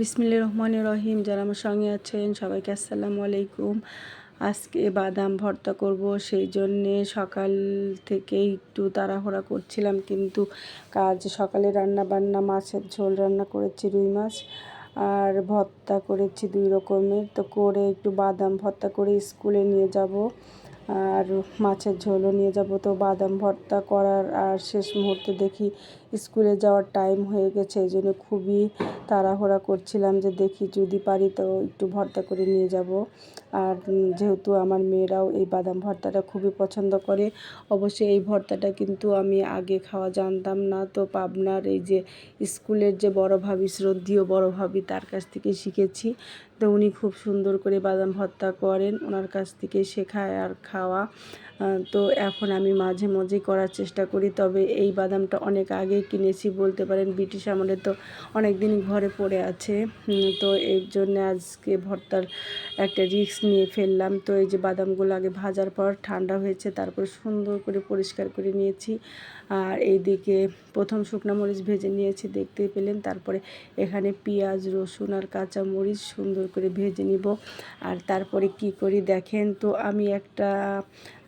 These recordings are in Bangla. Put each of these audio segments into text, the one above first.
বিসমিল্লা রহমান রহিম। যারা আমার সঙ্গে আছেন, সবাইকে আসসালামু আলাইকুম। আজকে বাদাম ভর্তা করব, সেই জন্যে সকাল থেকে একটু তাড়াহুড়া করছিলাম, কিন্তু কাজ সকালে রান্না বান্না মাছের ঝোল রান্না করেছি, রুই মাছ, আর ভর্তা করেছি দুই রকমের। তো করে একটু বাদাম ভর্তা করে স্কুলে নিয়ে যাব। আর মাছের ঝোলও নিয়ে যাব। তো বাদাম ভর্তা করার আর শেষ মুহূর্তে দেখি স্কুলে যাওয়ার টাইম হয়ে গেছে। এই জন্য খুবই তাড়াহুড়া করছিলাম যে দেখি যদি পারি তো একটু ভর্তা করে নিয়ে যাব। আর যেহেতু আমার মেয়েরাও এই বাদাম ভর্তাটা খুবই পছন্দ করে, অবশ্যই এই ভর্তাটা কিন্তু আমি আগে খাওয়া জানতাম না। তো পাবনার এই যে স্কুলের যে বড় ভাবি, শ্রদ্ধীয় বড় ভাবি, তার কাছ থেকে শিখেছি। তো উনি খুব সুন্দর করে বাদাম ভর্তা করেন, ওনার কাছ থেকে শেখায় আর খাওয়া। তো এখন আমি মাঝে মাঝে করার চেষ্টা করি, তবে এই বাদামটা অনেক আগে কিনেছি, বলতে পারেন ব্রিটিশ আমলে তো অনেক দিন ঘরে পড়ে আছে। তো এর জন্য আজকে ভর্তার একটা রিস্ক নিয়ে ফেললাম। তো এই যে বাদামগুলো আগে ভাজার পর ঠান্ডা হয়েছে, তারপর সুন্দর করে পরিষ্কার করে নিয়েছি। আর এইদিকে প্রথম শুকনো মরিচ ভেজে নিয়েছি, দেখতে পেলেন। তারপরে এখানে পেঁয়াজ, রসুন আর কাঁচা মরিচ সুন্দর করে ভেজে নিব। আর তারপরে কি করি দেখেন তো, আমি একটা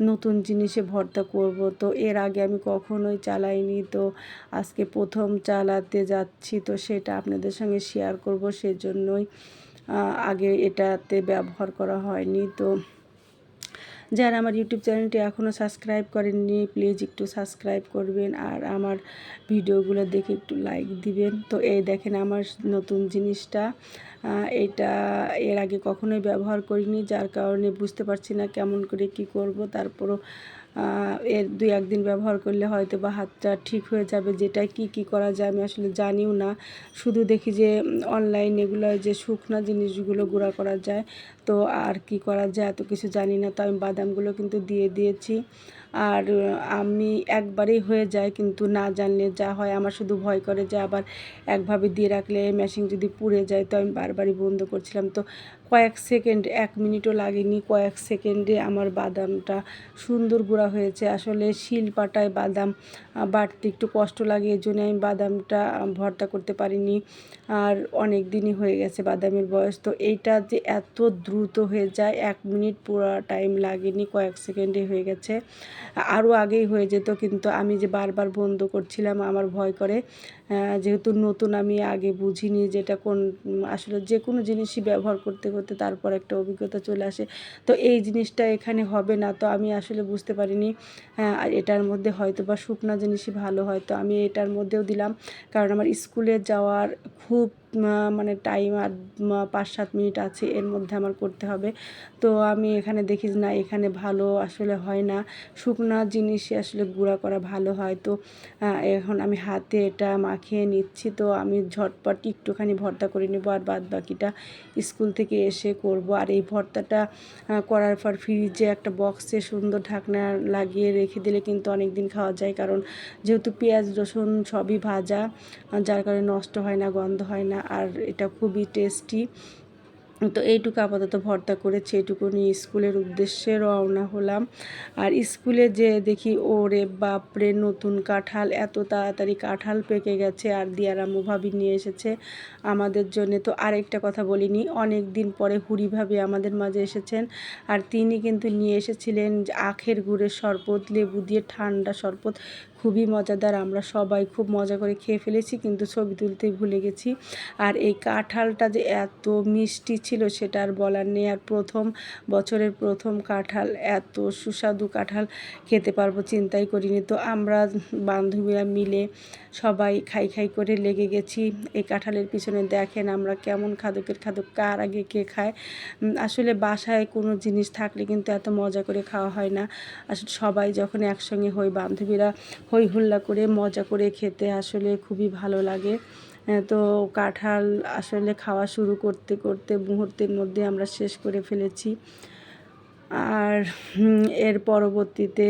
নতুন জিনিসে ভর্তা করব। তো এর আগে আমি কখনোই চালাইনি। তো আজকে প্রথম চালাতে যাচ্ছি। তো সেটা আপনাদের সঙ্গে শেয়ার করব সেজন্যই আগে এটাতে ব্যবহার করা হয়নি। তো যারা আমার ইউটিউব চ্যানেলটি এখনও সাবস্ক্রাইব করেননি প্লিজ একটু সাবস্ক্রাইব করবেন। আর আমার ভিডিওগুলো দেখে একটু লাইক দিবেন। তো এই দেখেন আমার নতুন জিনিসটা। এটা এর আগে কখনোই ব্যবহার করিনি, যার কারণে বুঝতে পারছি না কেমন করে কি করব। তারপরও এর দুই একদিন ব্যবহার করলে হয়তো বা হাতটা ঠিক হয়ে যাবে যেটা কি কি করা যায় আমি আসলে জানিও না। শুধু দেখি যে অনলাইন এগুলো যে শুকনো জিনিসগুলো গুঁড়া করা যায়, তো আর কি করা যায় এত কিছু জানি না, তো আমি বাদামগুলো কিন্তু দিয়ে দিয়েছি। আর আমি একবারেই হয়ে যায় কিন্তু না জানলে যা হয়, আমার শুধু ভয় করে যে আবার একভাবে দিয়ে রাখলে মেশিন যদি পুড়ে যায়, তো আমি বারবারই বন্ধ করছিলাম। তো কয়েক সেকেন্ড এক মিনিটও লাগেনি, কয়েক সেকেন্ডে আমার বাদামটা সুন্দর গুঁড়া হয়েছে। আসলে শিল পাটায় বাদাম বাড়তে একটু কষ্ট লাগে, এই জন্য আমি বাদামটা ভর্তা করতে পারিনি। আর অনেক দিনই হয়ে গেছে বাদামের বয়স, তো এইটা যে এত দ্রুত হয়ে যায়, এক মিনিট পুরো টাইম লাগেনি, কয়েক সেকেন্ডে হয়ে গেছে। আরও আগেই হয়ে যেত কিন্তু আমি যে বারবার বন্ধ করছিলাম আমার ভয় করে যেহেতু নতুন আমি আগে বুঝিনি যেটা কোন আসলে যে কোনো জিনিসই ব্যবহার করতে করতে তারপর একটা অভিজ্ঞতা চলে আসে। তো এই জিনিসটা এখানে হবে না, তো আমি আসলে বুঝতে পারিনি। হ্যাঁ এটার মধ্যে হয়তো বা শুকনা জিনিসই ভালো হয়, তো আমি এটার মধ্যেও দিলাম। কারণ আমার স্কুলে যাওয়ার খুব মানে টাইম আর পাঁচ সাত মিনিট আছে, এর মধ্যে আমার করতে হবে। তো আমি এখানে দেখি না, এখানে ভালো আসলে হয় না। শুকনা জিনিসই আসলে গুঁড়া করা ভালো হয়। তো এখন আমি হাতে এটা মাখিয়ে নিচ্ছি, তো আমি ঝটপট একটুখানি ভর্তা করে নেব আর বাদ বাকিটা স্কুল থেকে এসে করব। আর এই ভর্তাটা করার পর ফ্রিজে একটা বক্সে সুন্দর ঢাকনা লাগিয়ে রেখে দিলে কিন্তু অনেক দিন খাওয়া যায়। কারণ যেহেতু পেঁয়াজ, রসুন সবই ভাজা যার কারণে নষ্ট হয় না, গন্ধ হয় না, আর এটা খুবই টেস্টি তো এইটুকু আপাতত ভর্তা করেছি এইটুকু নিয়ে স্কুলের উদ্দেশ্যে রওনা হলাম। আর স্কুলে যে দেখি ওরে বাপরে, নতুন কাঁঠাল, এত তাড়াতাড়ি কাঁঠাল পেকে গেছে আর দিয়ারামু ভাবি নিয়ে এসেছে আমাদের জন্য। তো আরেকটা কথা বলিনি, অনেক দিন পরে হুড়ি ভাবি আমাদের মাঝে এসেছেন আর তিনি কিন্তু নিয়ে এসেছিলেন আখের গুড়ের শরবত, লেবু দিয়ে ঠান্ডা শরবত, খুবই মজাদার, আমরা সবাই খুব মজা করে খেয়ে ফেলেছি, কিন্তু ছবি তুলতে ভুলে গেছি। আর এই কাঁঠালটা যে এত মিষ্টি ছিল সেটা আর বলার নেই। আর প্রথম বছরের প্রথম কাঁঠাল, এত সুস্বাদু কাঁঠাল খেতে পারব, চিন্তাই করিনি। তো আমরা বান্ধবীরা মিলে সবাই খাই খাই করে লেগে গেছি। এই কাঁঠালের পিছনে দেখেন আমরা কেমন খাদকের খাদক, কার আগে কে খায়। আসলে বাসায় কোনো জিনিস থাকলে কিন্তু এত মজা করে খাওয়া হয় না। আসলে সবাই যখন একসঙ্গে হই, বান্ধবীরা হই হুল্লা করে মজা করে খেতে আসলে খুবই ভালো লাগে। তো কাঁঠাল আসলে খাওয়া শুরু করতে করতে মুহূর্তের মধ্যে আমরা শেষ করে ফেলেছি। আর এর পরবর্তীতে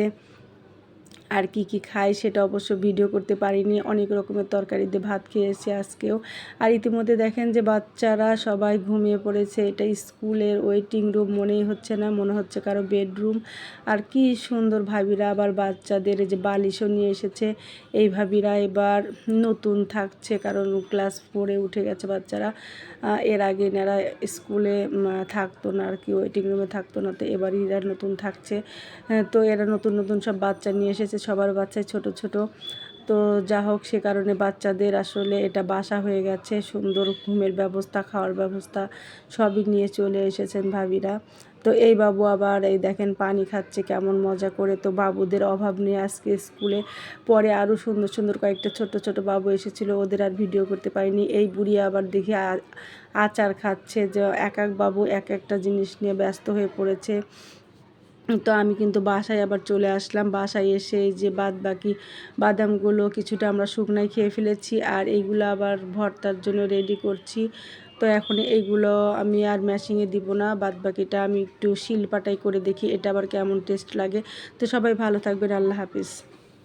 আর কি কি খাই সেটা অবশ্য ভিডিও করতে পারিনি। অনেক রকমের তরকারি দিয়ে ভাত খেয়েছি আজকেও। আর ইতিমধ্যে দেখেন যে বাচ্চারা সবাই ঘুমিয়ে পড়েছে। এটা স্কুলের ওয়েটিং রুম মনেই হচ্ছে না মনে হচ্ছে কারও বেডরুম আর কি সুন্দর ভাবিরা আবার বাচ্চাদের যে বালিশও নিয়ে এসেছে। এই ভাবিরা এবার নতুন থাকছে কারণ ক্লাস ফোরে উঠে গেছে বাচ্চারা। এর আগে এনারা স্কুলে থাকতো না আর কি ওয়েটিং রুমে থাকতো না তো এবার এরা নতুন থাকছে। হ্যাঁ, তো এরা নতুন নতুন সব বাচ্চা নিয়ে এসেছে। সবার বাচ্চাই ছোট ছোট। তো যা হোক, সে কারণে বাচ্চাদের আসলে এটা বাসা হয়ে গেছে। সুন্দর ঘুমের ব্যবস্থা, খাওয়ার ব্যবস্থা সবই নিয়ে চলে এসেছেন ভাবিরা। তো এই বাবু আবার, এই দেখেন, পানি খাচ্ছে, কেমন মজা করে। তো বাবুদের অভাব নেই আজকে স্কুলে। পরে আরও সুন্দর সুন্দর কয়েকটা ছোট ছোট বাবু এসেছিল। ওদের আর ভিডিও করতে পারিনি। এই বুড়ি আবার দেখি আচার খাচ্ছে যে, এক এক বাবু এক একটা জিনিস নিয়ে ব্যস্ত হয়ে পড়েছে। তো আমি কিন্তু বাসায় আবার চলে আসলাম। বাসায় এসে যে বাদ বাকি বাদামগুলো কিছুটা আমরা শুকনায় খেয়ে ফেলেছি আর এইগুলো আবার ভর্তার জন্য রেডি করছি। তো এখন এইগুলো আমি আর ম্যাশিংয়ে দিব না। বাদ বাকিটা আমি একটু শিল পাটাই করে দেখি, এটা আবার কেমন টেস্ট লাগে। তো সবাই ভালো থাকবেন, আল্লাহ হাফিজ।